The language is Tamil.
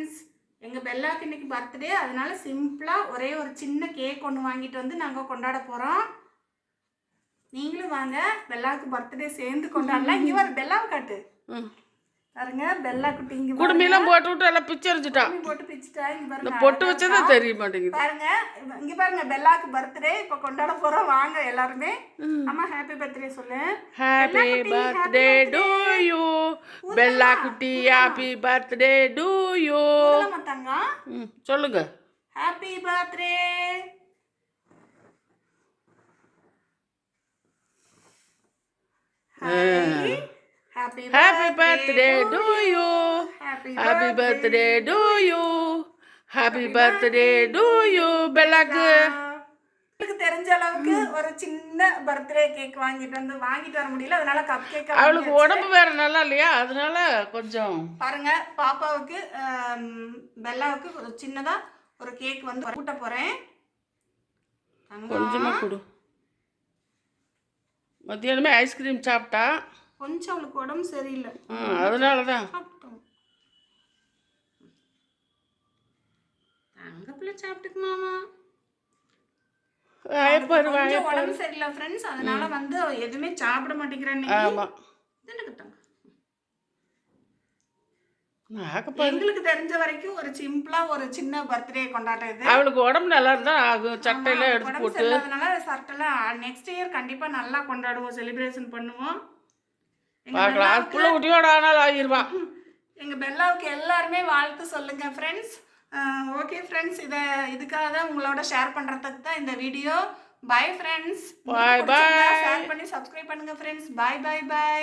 ஃப்ரெண்ட்ஸ் எங்கள் பெல்லாவுக்கு இன்றைக்கி பர்த்டே அதனால சிம்பிளாக ஒரே ஒரு சின்ன கேக் ஒன்று வாங்கிட்டு வந்து நாங்கள் கொண்டாட போகிறோம் நீங்களும் வாங்க. பெல்லாவுக்கு பர்த்டே சேர்ந்து கொண்டாடலாம். இங்கே வர பெல்லாவை காட்டு. ம். பாருங்க பெல்லா குட்டி இங்கே குடுமையெல்லாம் போட்டு விட்டு எல்லாம் பிச்சை எரிஞ்சிட்டான் போட்டு பிச்சுட்டா இங்கே பாருங்க பொட்டு வச்சதே தெரிய மாட்டேங்குது. பாருங்க இங்க பாருங்க பெல்லாக்கு பர்த்டே இப்போ கொண்டாட போறோம் வாங்க எல்லாருமே. அம்மா ஹாப்பி பர்த்டே சொல்லு. Happy birthday to you Bella குட்டி ஹாப்பி பர்த்டே டு யூ மாட்டாங்க சொல்லுங்க. Happy birthday happy happy birthday to you happy happy birthday to you happy birthday to you பெல்லாக்கு உங்களுக்கு தெரிஞ்ச அளவுக்கு ஒரு சின்ன பர்த்டே கேக் வாங்கிட்டு வந்து வாங்கிட்டு வர முடியல. அதனால கப் கேக் அவளுக்கு உடம்பு வேற நல்லா இல்லையா? அதனால கொஞ்சம் பாருங்க பாப்பாவுக்கு பெல்லாவுக்கு ஒரு சின்னதா ஒரு கேக் வந்து கூட்ட போறேன். கொஞ்சமா கொடு. மத்தியானமே ஐஸ்கிரீம் சாப்பிட்டா. கொஞ்சம் அவளுக்கு உடம்பு சரியில்லை. அதனால தான் சாப்பிட்டோம். தங்க பிள்ளை சாப்பிட்டுக்கு மாமா. உடம்பு சரியில்லை ஃப்ரெண்ட்ஸ் அதனால வந்து எதுவுமே சாப்பிட மாட்டேங்கிறேன் எங்களுக்கு தெரிஞ்ச வரைக்கும் ஒரு சிம்பிளா ஒரு சின்ன பர்த்டே கொண்டாட்டம் இது. அவளுக்கு உடம்பு நல்லா இருந்தா ஆகும் சட்டையெல்லாம் எடுத்து போட்டு. சரியில்லாதனால சட்டெல்லாம் நெக்ஸ்ட் இயர் கண்டிப்பா நல்லா கொண்டாடுவோம் செலிப்ரேஷன் பண்ணுவோம். பார்க்கலாம் அதுக்குள்ள குட்டியோட ஆனாலும் ஆகிருவா. எங்க பெல்லாவுக்கு எல்லாருமே வாழ்த்து சொல்லுங்க ஃப்ரெண்ட்ஸ் ஓகே ஃப்ரெண்ட்ஸ் இதை இதுக்காக தான் உங்களோட ஷேர் பண்றதுக்கு தான் இந்த video bye friends Bye, bye. Share பண்ணி சப்ஸ்கிரைப் பண்ணுங்க ஃப்ரெண்ட்ஸ் பை பை பை